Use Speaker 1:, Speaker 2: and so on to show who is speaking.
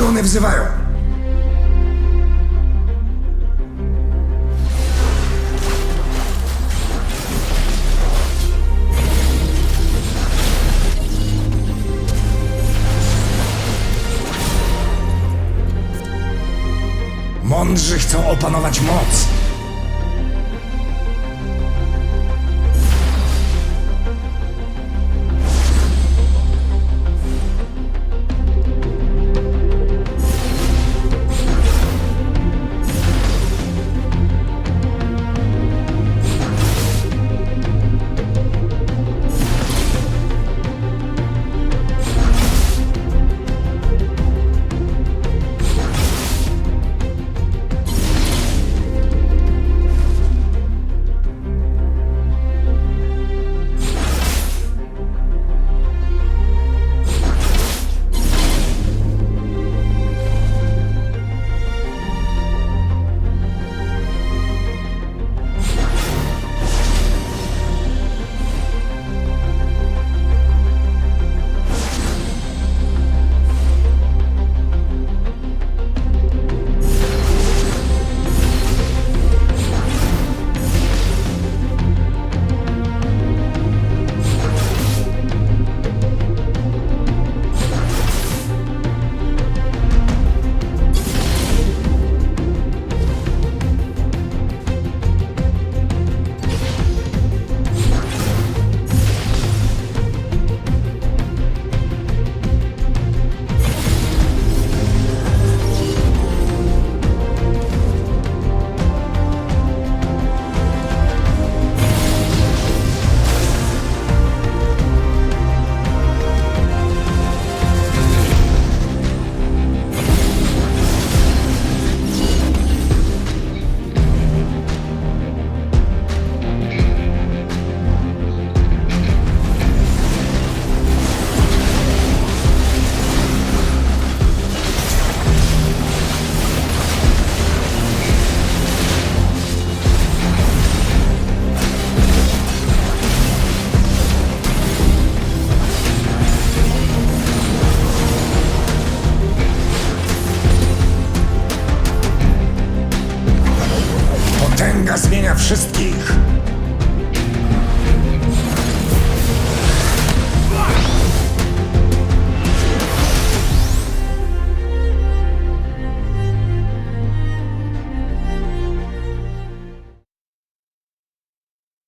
Speaker 1: Runy wzywają. Mądrzy chcą opanować moc. wszystkich.